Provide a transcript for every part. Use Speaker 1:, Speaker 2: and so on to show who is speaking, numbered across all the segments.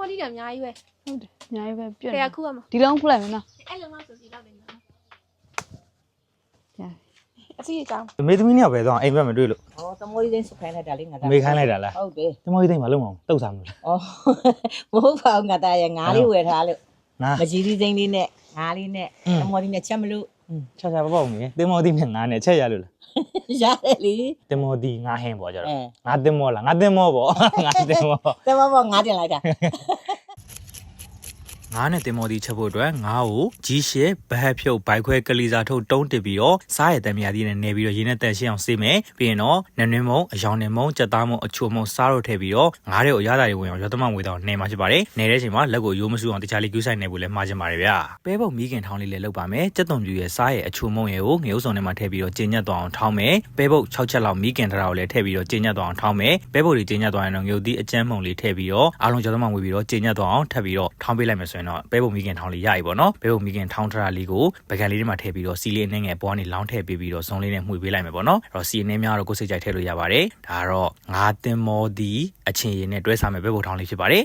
Speaker 1: မောတီးတယ်အများကြီးပဲ
Speaker 2: ဟုတ်တယ်အများကြီးပဲပြတ်
Speaker 1: ခ
Speaker 2: နေ
Speaker 1: ရခုရမှာ
Speaker 2: ဒီလုံးခုလိုက်မယ်နော်
Speaker 1: အဲ့လိုမှဆိုစီလောက်တယ်နော်
Speaker 2: ညာ
Speaker 1: အစီအကြောင်း
Speaker 3: မေသမီးနှစ်ယောက်ပဲသွားအိမ်ဘက်မတွေ့လို့။
Speaker 4: ဩသမိုးကြီးသိန်းစခိုင်းလိုက်တာလေငါသား
Speaker 3: မေခိုင်းလိုက်တာလား
Speaker 4: ဟုတ်တယ်
Speaker 3: တမောကြီးသိမ့်မလုံးအောင်တုတ်စားမလို့။
Speaker 4: ဩမဟုတ်ပါဘူးငါသားရဲ့ငါးလေးဝယ်ထားလို့
Speaker 3: နာ
Speaker 4: မကြီးသီးသိန်းလေးနဲ့ငါးလေးနဲ့
Speaker 3: อืม
Speaker 4: သမောကြီးနဲ့ချက်မလို့
Speaker 3: ချာချာပေါ့ပေါ့မေတမောကြီးနဲ့ငါနဲ့ချက်ရလို့လား
Speaker 4: ရတယ်လေ
Speaker 3: တမောကြီးငါဟင်းပေါ့ကြတော့
Speaker 4: အဲ
Speaker 3: ငါတမောလားငါတမောပေါ့ငါတမော
Speaker 4: သမောဘောငါတင်လိုက်တာ
Speaker 3: ငါးနဲ့တင်မော်ဒီချက်ဖို့အတွက်ငါးကိုကြီးရှဲဘဟက်ဖြုတ်ဘိုက်ခွဲကလီစာထုတ်တုံးတစ်ပြီးတော့စားရတဲ့မြာဒီနဲ့နေပြီးတော့ရင်းနဲ့တန်ရှင်းအောင်စေးမယ်ပြီးရင်တော့နနွင်းမုံအယောင်နဲ့မုံကြက်သားမုံအချိုမုံစားတော့ထည့်ပြီးတော့ငါးတွေကိုအရသာတွေဝင်အောင်ရသမငွေတော့နေမှာဖြစ်ပါတယ်နေတဲ့ချိန်မှာလက်ကိုရိုးမဆူအောင်တခြားလေးကျူးဆိုင်နေဖို့လည်းမှားချင်ပါတယ်ဗျာပဲပုတ်မီးခင်ထောင်းလေးလည်းလုပ်ပါမယ်ကြက်သွန်ပြူရဲ့စားရဲ့အချိုမုံရဲ့ကိုငရုတ်စုံထဲမှာထည့်ပြီးတော့ကျင်းညက်သွားအောင်ထောင်းမယ်ပဲပုတ်6ချက်လောက်မီးခင်ထားတာကိုလည်းထည့်ပြီးတော့ကျင်းညက်သွားအောင်ထောင်းမယ်ပဲပုတ်တွေကျင်းညက်သွားရင်တော့ငရုတ်သီးအကျန်းမုံလေးထည့်ပြီးတော့အားလုံးရသမငွေပြီးတော့ကျင်းညက်သွားအောင်ထပ်ပြီးတော့ထောင်းပေးလိုက်မယ်ဆိုရင်တော့ပဲပုတ်မီးခင်ထောင်းလေးရပြီပေါ့နော်ပဲပုတ်မီးခင်ထောင်းထားတာလေးကိုပကံလေးထဲမှာထည့်ပြီးတော့စီလေးနဲ့ငယ်ပေါ်ကနေလောင်းထည့်ပေးပြီးတော့ဇုံလေးနဲ့မှွေပေးလိုက်မယ်ပေါ့နော်အဲ့တော့စီအနေများတော့ကိုယ်စိတ်ကြိုက်ထည့်လို့ရပါတယ်ဒါကတော့ငါးတင်မောဒီအချင်းရည်နဲ့တွဲစားမယ်ပဲပုတ်ထောင်းလေးဖြစ်ပါတယ်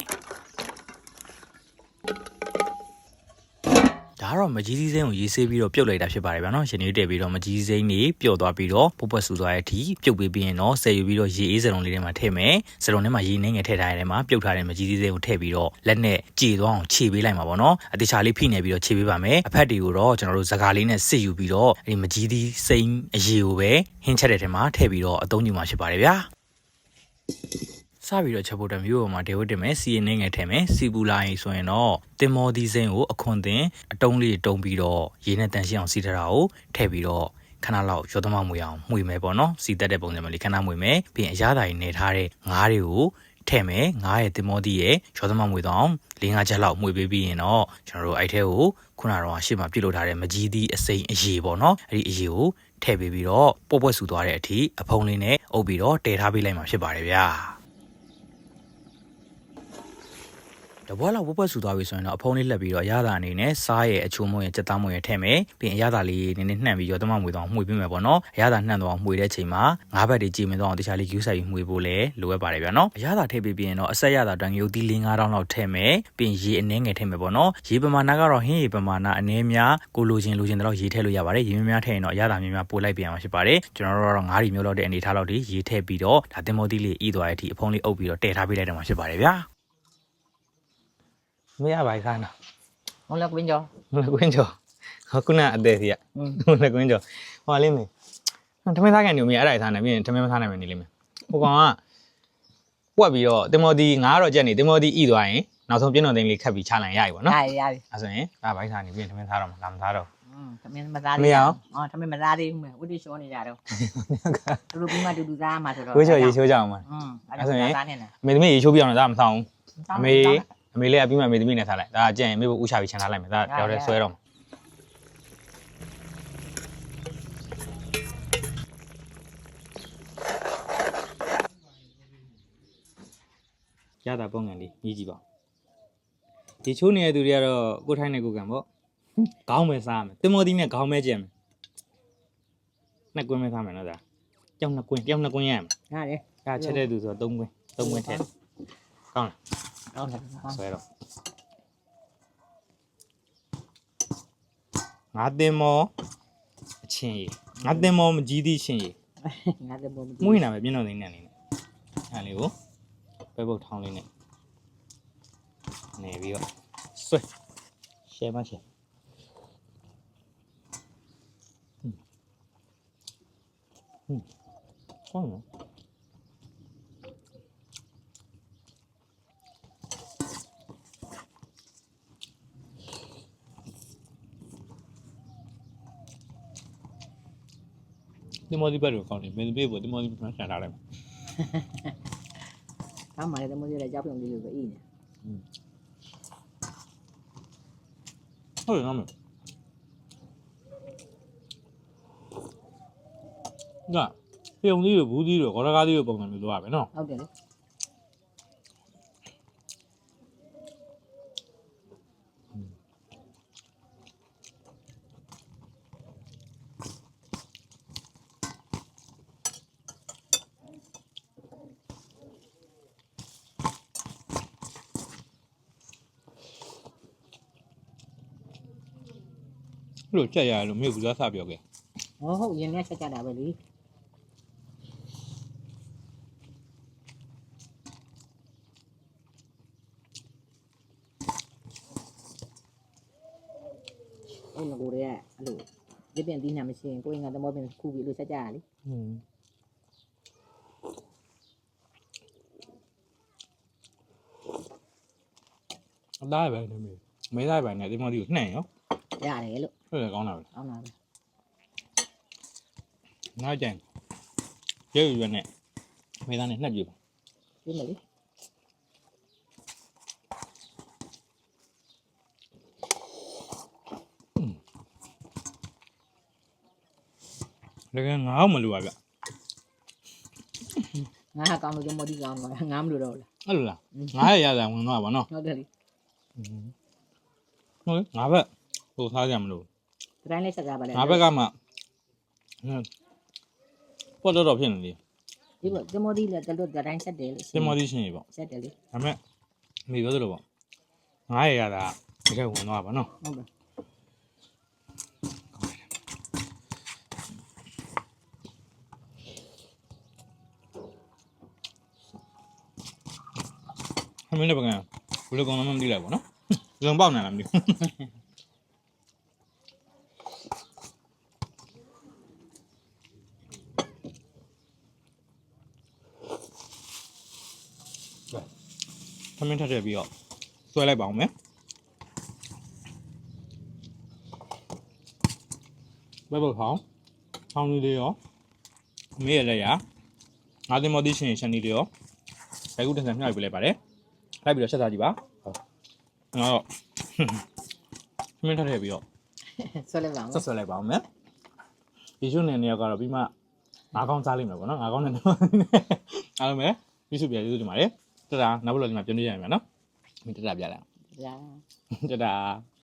Speaker 3: ကတော့မကြီးစည်းစိမ်းကိုရေးဆေးပြီးတော့ပြုတ်လိုက်တာဖြစ်ပါတယ်ဗျာနော်ရှင်နေတက်ပြီးတော့မကြီးစည်းစိမ်းတွေပျော့သွားပြီးတော့ပုတ်ပွက်ဆူသွားတဲ့အထိပြုတ်ပေးပြီးရင်တော့ဆယ်ယူပြီးတော့ရေအေးစလုံးလေးထဲမှာထည့်မယ်စလုံးထဲမှာရေနှင်းငယ်ထည့်ထားတဲ့ထဲမှာပြုတ်ထားတဲ့မကြီးစည်းစိမ်းကိုထည့်ပြီးတော့လက်နဲ့ကြေသွားအောင်ခြေပေးလိုက်မှာပေါ့နော်အတေချာလေးဖိနေပြီးတော့ခြေပေးပါမယ်အဖက်တွေကိုတော့ကျွန်တော်တို့ဇကာလေးနဲ့စစ်ယူပြီးတော့အဲဒီမကြီးသီးစိမ်းအရေကိုပဲဟင်းချက်တဲ့ထဲမှာထည့်ပြီးတော့အသုံးပြုမှာဖြစ်ပါတယ်ဗျာ စပြီးတော့ချက်ဖို့အတွက်မျိုးပေါ်မှာဒေဝတ်တင်မယ်စီရင်နေငယ်ထည့်မယ်စီပူလာရင်ဆိုရင်တော့တင်မောဒီစိမ်းကိုအခွန်တင်အတုံးလေးတုံးပြီးတော့ရေနဲ့တန်ရှင်းအောင်စီးထားတာကိုထည့်ပြီးတော့ခဏလောက်ရောသမမွေအောင်မှွေမယ်ပေါ့နော်စီတက်တဲ့ပုံစံမျိုးလေးခဏမှွေမယ်ပြီးရင်အရသာကြီးနေထားတဲ့ငါးတွေကိုထည့်မယ်ငါးရဲ့တင်မောဒီရဲ့ရောသမမွေတော့၄၅ချက်လောက်မှွေပေးပြီးရင်တော့ကျွန်တော်တို့အဲ့ထဲကိုခုနကတော့ရှေ့မှာပြုတ်လို့ထားတဲ့မကြီးသီးအစိမ်းအရေပေါ့နော်အဲ့ဒီအရေကိုထည့်ပေးပြီးတော့ပွက်ပွက်ဆူသွားတဲ့အထိအဖုံးလေးနဲ့အုပ်ပြီးတော့တည်ထားပေးလိုက်မှာဖြစ်ပါတယ်ဗျာ တပွားလောက်ဝက်ပွက်ဆူသွားပြီဆိုရင်တော့အဖုံးလေးလှက်ပြီးတော့အရသာအနေနဲ့စားရဲ့အချိုးမုံရဲ့စက်သားမုံရဲ့ထည့်မယ်ပြီးရင်အရသာလေးနည်းနည်းနှံ့ပြီးရောသမမွေတော့မှွေပေးမယ်ပေါ့နော်အရသာနှံ့တော့မှွေတဲ့ချိန်မှာငါးဘက်တွေကြည်မသွားအောင်တခြားလေးယူဆိုင်ပြီးမှွေဖို့လည်းလိုအပ်ပါတယ်ဗျာနော်အရသာထည့်ပြီးပြီးရင်တော့အဆက်ရသာတန်ရုပ်သီး၄၅တောင်းလောက်ထည့်မယ်ပြီးရင်ရေအနှဲငယ်ထည့်မယ်ပေါ့နော်ရေပမာဏကတော့ဟင်းရေပမာဏအနည်းများကိုလိုချင်လိုချင်တော့ရေထည့်လို့ရပါတယ်ရေများများထည့်ရင်တော့အရသာများများပို့လိုက်ပြန်မှာဖြစ်ပါတယ်ကျွန်တော်တို့ကတော့ငါးရီမျိုးလောက်တဲ့အနေထားလောက်ဒီရေထည့်ပြီးတော့ဒါတင်မောသီးလေးဤသွားတဲ့အထိအဖုံးလေးအုပ်ပြီးတော့တည်ထားပေးလိုက်တယ်မှာဖြစ်ပါတယ်ဗျာ မရပါဘူးခါနာ
Speaker 4: ။ဟုတ်လားကွင်းကျော်
Speaker 3: မလကွင်းကျော်ခုနအသေးစီက
Speaker 4: ။อืม
Speaker 3: မလကွင်းကျော်ဟောလေးမေထမင်းသားကန်နေဦးမေအဲ့ဒါထားနေပြီးရင်ထမင်းမသားနိုင်မယ်နေလိမ့်မယ်ဟိုကောင်ကပွက်ပြီးတော့တင်မော်ဒီငါကတော့ကြက်နေတင်မော်ဒီဤသွားရင်နောက်ဆုံးပြင်းတော်သိန်းလေးခတ်ပြီးချလိုက်ရပြီပေါ့နော်
Speaker 4: ရရရပြီ
Speaker 3: အဲ့ဆိုရင်ဒါဘိုက်စားနေပြီးရင်ထမင်းသားတော့မလာမသားတော့
Speaker 4: ။อืมသမင်းမသား
Speaker 3: မရအောင်
Speaker 4: ။အော်သမင်းမသားသေးဘူးမယ်။ဥတီရှောနေကြတော့သူတို့ပြီးမှတူတူသားမှာဆိုတော့
Speaker 3: ဝေးချော်ရေချိုးကြအောင်ပါ
Speaker 4: อืมအဲ့ဒါဆိုသားနေလား
Speaker 3: အမေသမီးရေချိုးပြအောင်လည်းဒါမဆောင်ဘူး ။ အမေ အမေလေးကပြီးမှအမေသမီးနဲ့ထားလိုက်ဒါကကြက်ရင်အမေဘဥချပြီးချန်ထားလိုက်မယ်ဒါတယောက်တည်းဆွဲတော့မှာရတာပုံငံလေးကြီးကြည့်ပါဒီချိုးနေတဲ့သူတွေကတော့ကိုယ်ထိုင်းနေကိုယ်ကံပေါ့ခေါင်းပဲစားမယ်တင်မော်ဒီနဲ့ခေါင်းပဲကြက်မယ်နှစ်ကွင်းပဲစားမယ်နော်ဒါကြောက်နှစ်ကွင်းကြောက်နှစ်ကွင်းရမယ်
Speaker 4: ရတယ်
Speaker 3: ဒါချက်တဲ့သူဆိုတော့၃ကွင်း၃ကွင်းထည့်ကောင်းလား
Speaker 4: ဟုတ်တယ်
Speaker 3: ဆွဲတော့ငါတင်မောအချင်းကြီးငါတင်မောမကြီးသည့်ချင်းကြီး
Speaker 4: ငါလည်းဘုံ
Speaker 3: မွေးနာပဲပြင်းတော့သိနေနေအဲ့လေးကိုပဲပုတ်ထောင်းလေးနဲ့နေပြီးတော့ဆွဲရှယ်မရှယ်ဟွန်းဟွန်း ကောင်းနော်ဒီမော်ဒီဘက်ကိုကောင်းတယ်မင်းဘေးပေါ်ဒီမော်ဒီဘက်ဆန်ထားလိုက်။
Speaker 4: အမှလည်းသမီးလည်းကြောက်ပြုံးလေးလိုပဲအင်းနေ
Speaker 3: ဟုတ်တယ်နော်မေငါပြုံသီးတို့ဘူးသီးတို့ဂေါ်ရကားသီးတို့ပုံစံမျိုးသွားပဲနော်။
Speaker 4: ဟုတ်တယ်လေ
Speaker 3: အဲ့လိုကြက်ရတယ်လို့မြို့ဘူးသားစပြောခဲ့
Speaker 4: ဟောဟုတ်ရင်လည်းချက်ကြတာပဲလေအဲ့ငကိုတွေကအဲ့လိုရပြင်းတီးနေမရှိရင်ကိုယ်ငါသမောပင်ခုပြီးလို့ချက်ကြရလေ
Speaker 3: อืมအသားပဲနေမေမဲသားပဲနဲ့ဒီမော်ဒီကိုနှံ့ရော
Speaker 4: ရတယ်လို့
Speaker 3: ဟုတ်တယ်ကောင်းတာပဲ
Speaker 4: အောင်းတာပဲ
Speaker 3: ငါကြိုင်ရုပ်ရွယ်နဲ့မဲသားနဲ့နှက်ပြပါ
Speaker 4: ပြင်းမလေ
Speaker 3: တကယ်ငါ့အောင်မလို့ပါဗျ
Speaker 4: ငါကကောင်းလို့ဒီမော်ဒီကောင်းတော့ငါမလို့တော့လား
Speaker 3: အဲ့လိုလားငါရရတာဝင်သွားပါနော်
Speaker 4: ဟုတ်တယ်လေ
Speaker 3: ဟုတ်ငါဘက် ဟိုစားကြမလို့
Speaker 4: ဒီတိုင်းလေးချက်ကြပါလေ
Speaker 3: ငါဘက်ကမှဟမ်ပေါ်တော့တော့ဖြစ်နေလေ
Speaker 4: ဒီဘောဒီမော်ဒီလည်းတလွတ်ဒီတိုင်းချက်တယ်လို့
Speaker 3: စင်မော်ဒီရှင်ရေပေါ့
Speaker 4: ချက်တယ်လေ
Speaker 3: ဒါမဲ့မိပြောသလိုပေါ့ငါရရတာတကယ်ဝင်သွားပါနော်
Speaker 4: ဟုတ်တယ်
Speaker 3: ခမင်းလည်းပကံဘယ်လိုကောင်မှမသိလိုက်ပါနော်ဇုံပေါက်နေလားမသိဘူး ခမင်းထပ်ထည့်ပြီးတော့ဆွဲလိုက်ပါအောင်မယ်ဘယ်ဘက်ဖောင်းဖောင်းလေးလေးရောမေးရလက်ရငါးသိမော်ဒီရှင်ရှန်နီလေးရောဘယ်ခုတစ်ဆန်မြှောက်ပြလိုက်ပါတယ်လိုက်ပြီးတော့ဆက်စားကြည့်ပါဟုတ်ငါတော့ခမင်းထပ်ထည့်ပြီးတော့
Speaker 4: ဆွဲလိုက်ပါဦး
Speaker 3: ဆက်ဆွဲလိုက်ပါအောင်မယ်ဒီရှုနေနေရောက်ကတော့ပြီးမှငါးကောင်းစားလိမ့်မယ်ပေါ့နော်ငါးကောင်းနဲ့အားလုံးပဲပြီးစုပြကျေးဇူးတင်ပါတယ် တတာနောက်ဘက်တော့ဒီမှာပြန်ပြရရင်မယ်နော်မင်းတတာပြလိုက်
Speaker 4: ရာ
Speaker 3: တတာ